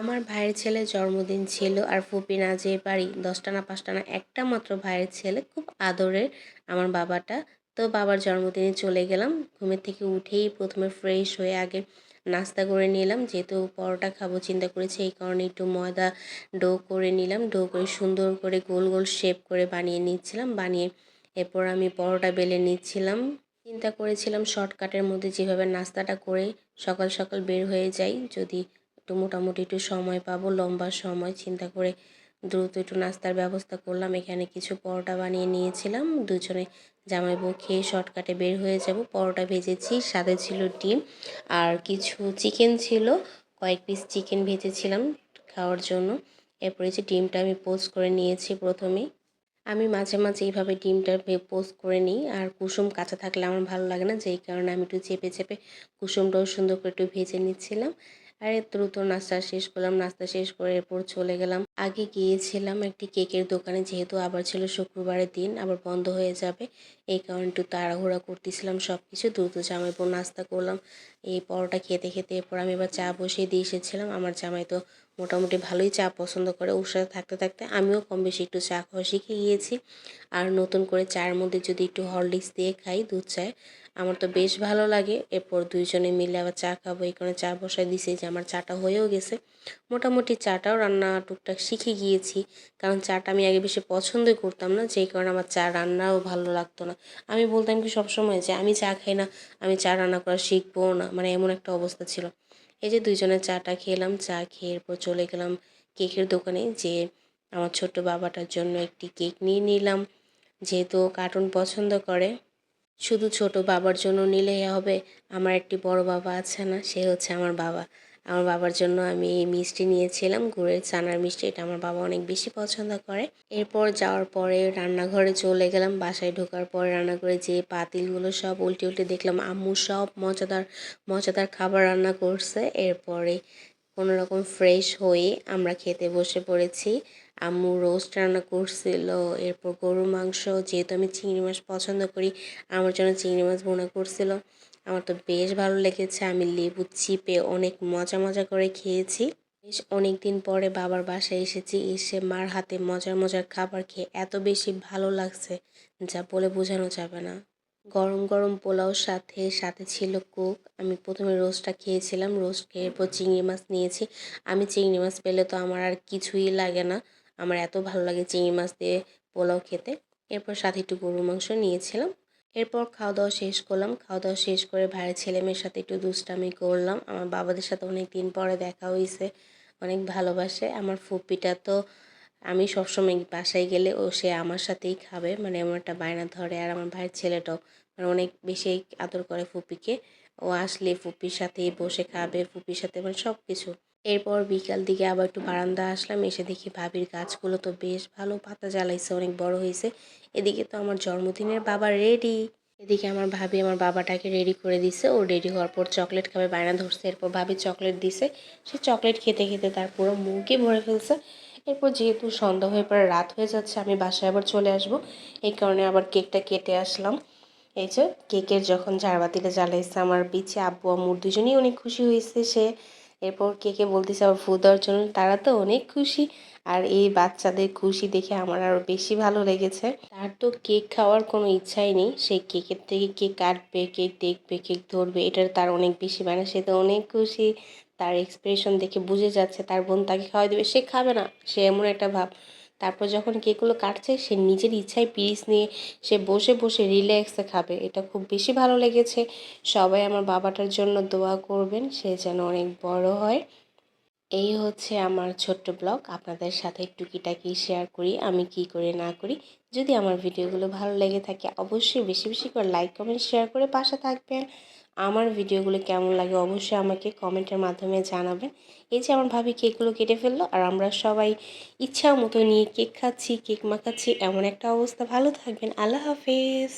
আমার ভাইয়ের ছেলের জন্মদিন ছিল আর ফুপি না যেয়ে পারি। দশটা না পাঁচটা না একটা মাত্র ভাইয়ের ছেলে, খুব আদরের আমার বাবাটা। তো বাবার জন্মদিনে চলে গেলাম, ঘুমের থেকে উঠেই প্রথমে ফ্রেশ হয়ে আগে নাস্তা করে নিলাম। যেহেতু পরোটা খাব, চিন্তা করেছি এই কারণে একটু ময়দা ডো করে নিলাম, ডো করে সুন্দর করে গোল গোল শেপ করে বানিয়ে নিচ্ছিলাম। বানিয়ে এরপর আমি পরোটা বেলে নিচ্ছিলাম। চিন্তা করেছিলাম শর্টকাটের মধ্যে যেভাবে নাস্তাটা করে সকাল সকাল বের হয়ে যাই, যদি একটু মোটামুটি একটু সময় পাবো, লম্বা সময়। চিন্তা করে দ্রুত একটু নাস্তার ব্যবস্থা করলাম। এখানে কিছু পরোটা বানিয়ে নিয়েছিলাম। দুজনে জামাই বউ খেয়ে শর্টকাটে বের হয়ে যাব। পরোটা ভেজেছি, সাথে ছিল ডিম আর কিছু চিকেন ছিল। কয়েক পিস চিকেন ভেজেছিলাম খাওয়ার জন্য। এরপরে যে ডিমটা আমি পোস্ট করে নিয়েছি প্রথমেই আমি মাঝে মাঝে এইভাবে ডিমটা পোস্ট করে নিই। আর কুসুম কাঁচা থাকলে আমার ভালো লাগে না, যেই কারণে আমি একটু চেপে চেপে কুসুমটাও সুন্দর করে একটু ভেজে নিচ্ছিলাম। আর দ্রুত নাস্তা শেষ করলাম নাস্তা শেষ করে এরপর চলে গেলাম। আগে গিয়েছিলাম একটি কেকের দোকানে, যেহেতু আবার ছিল শুক্রবারের দিন, আবার বন্ধ হয়ে যাবে। এই কারণে একটু তাড়াহুড়া করতেছিলাম সব কিছু দ্রুত জামাই পর নাস্তা করলাম। এই পরোটা খেতে খেতে এরপর আমি এবার চা বসিয়ে দিয়ে এসেছিলাম। আমার জামাই তো মোটামুটি ভালোই চা পছন্দ করে, ওর সাথে থাকতে থাকতে আমিও কম বেশি একটু চা খাওয়া শিখে গিয়েছি। আর নতুন করে চায়ের মধ্যে যদি একটু হরলিক্স দিয়ে খাই, দুধ চায়, আমার তো বেশ ভালো লাগে। এরপর দুইজনে মিলে আবার চা খাব, এই কারণে চা বসায় দিছি যে আমার চাটা হয়েও গেছে। মোটামুটি চাটাও রান্না টুকটাক শিখে গিয়েছি। কারণ চাটা আমি আগে বেশি পছন্দই করতাম না, যেই কারণে আমার চা রান্নাও ভালো লাগতো না। আমি বলতাম কি সবসময় যে, আমি চা খাই না, আমি চা রান্না করা শিখব না। মানে এমন একটা অবস্থা ছিল। এই যে দুইজনে চাটা খেলাম, চা খেয়ে এরপর চলে গেলাম কেকের দোকানে। যে, আমার ছোট্ট বাবাটার জন্য একটি কেক নিয়ে নিলাম। যেহেতু কার্টুন পছন্দ করে, শুধু ছোট বাবার জন্য নিলেই হবে। আমার একটি বড় বাবা আছে না, সে হচ্ছে আমার বাবা। আমার বাবার জন্য আমি মিষ্টি নিয়েছিলাম, গুড়ের চানার মিষ্টি, এটা আমার বাবা অনেক বেশি পছন্দ করে। এরপর যাওয়ার পরে রান্নাঘরে চলে গেলাম, বাসায় ঢোকার পরে রান্নাঘরে যে পাতিলগুলো সব উল্টে উল্টে দেখলাম, আম্মু সব মজাদার মজাদার খাবার রান্না করছে। এরপরে কোনো রকম ফ্রেশ হয়ে আমরা খেতে বসে পড়েছি। আম্মু রোস্ট রান্না করছিল, এরপর গরুর মাংস, যেহেতু আমি চিংড়ি মাছ পছন্দ করি, আমার জন্য চিংড়ি মাছ বোনা করছিল। আমার তো বেশ ভালো লেগেছে। আমি লেবু চিপে অনেক মজা মজা করে খেয়েছি। বেশ অনেক দিন পরে বাবার বাসায় এসেছি। এসে মার হাতে মজার মজার খাবার খেয়ে এত বেশি ভালো লাগছে যা বলে বোঝানো যাবে না। গরম গরম পোলাওর সাথে সাথে ছিল কোক। আমি প্রথমে রোস্টটা খেয়েছিলাম। রোস্ট খেয়ে এরপর চিংড়ি মাছ নিয়েছি। আমি চিংড়ি মাছ পেলে তো আমার আর কিছুই লাগে না। আমার এত ভালো লাগে চিংড়ি মাছ দিয়ে পোলাও খেতে। এরপর সাথে একটু গরুর মাংস নিয়েছিলাম। এরপর খাওয়া দাওয়া শেষ করলাম। খাওয়া দাওয়া শেষ করে ভাইয়ের ছেলে মেয়ের সাথে একটু দুষ্টামি করলাম। আমার বাবাদের সাথে অনেক দিন পরে দেখা হয়েছে অনেক ভালোবাসে। আমার ফুপিটা তো আমি সবসময় বাসায় গেলে ও, সে আমার সাথেই খাবে। মানে এমন একটা বায়না ধরে আর আমার ভাইয়ের ছেলেটাও। মানে অনেক বেশি আদর করে ফুপিকে। ও আসলে ফুপির সাথেই বসে খাবে, ফুপির সাথে মানে সব কিছু এরপর বিকাল দিকে আবার একটু বারান্দা আসলাম, এসে দেখি ভাবির গাছগুলো তো বেশ ভালো পাতা জ্বালাইছে, অনেক বড় হয়েছে। এদিকে তো আমার জন্মদিনের বাবা রেডি এদিকে আমার ভাবি আমার বাবাটাকে রেডি করে দিছে। ও রেডি হওয়ার পর চকলেট খাবে বায়না ধরছে। এরপর ভাবি চকলেট দিছে। সে চকলেট খেতে খেতে তার পুরো মুখে ভরে ফেলছে। এরপর যেহেতু সন্ধ্যা হয়ে পরে রাত হয়ে যাচ্ছে, আমি বাসায় আবার চলে আসব। এই কারণে আবার কেকটা কেটে আসলাম। এই যে কেকের যখন ঝাড়বাতিটা জ্বালাইছে, আমার বিচে আব্বু, আম্মুর দুজনেই অনেক খুশি হয়েছে সে। এরপর কে কে বলতেছে আবার ফু দেওয়ার জন্য, তারা তো অনেক খুশি। আর এই বাচ্চাদের খুশি দেখে আমার আরও বেশি ভালো লেগেছে। তার তো কেক খাওয়ার কোনো ইচ্ছাই নেই। সে কেকের থেকে কেক কাটবে, কেক দেখবে, কেক ধরবে, এটার তার অনেক বেশি মানে সে তো অনেক খুশি। তার এক্সপ্রেশন দেখে বুঝে যাচ্ছে, তার বোন তাকে খাওয়াই দেবে, সে খাবে না, সে এমন একটা ভাব। তারপর যখন কেকগুলো কাটছে, সে নিজের ইচ্ছায় পিস নিয়ে সে বসে বসে রিল্যাক্সে খাবে। এটা খুব বেশি ভালো লেগেছে। সবাই আমার বাবাটার জন্য দোয়া করবেন, সে যেন অনেক বড় হয়। এই হচ্ছে আমার ছোট্ট ব্লগ। আপনাদের সাথে টুকিটাকি শেয়ার করি, আমি কি করে, না করি। যদি আমার ভিডিওগুলো ভালো লেগে থাকে, অবশ্যই বেশি বেশি করে লাইক কমেন্ট শেয়ার করে পাশে থাকবেন। আমার ভিডিওগুলো কেমন লাগে অবশ্যই আমাকে কমেন্টের মাধ্যমে জানাবেন। এই যে আমার ভাবি কেকগুলো কেটে ফেলল আর আমরা সবাই ইচ্ছা মতো নিয়ে কেক খাচ্ছি, কেক মাখাচ্ছি, এমন একটা অবস্থা। ভালো থাকবেন। আল্লাহ হাফেজ।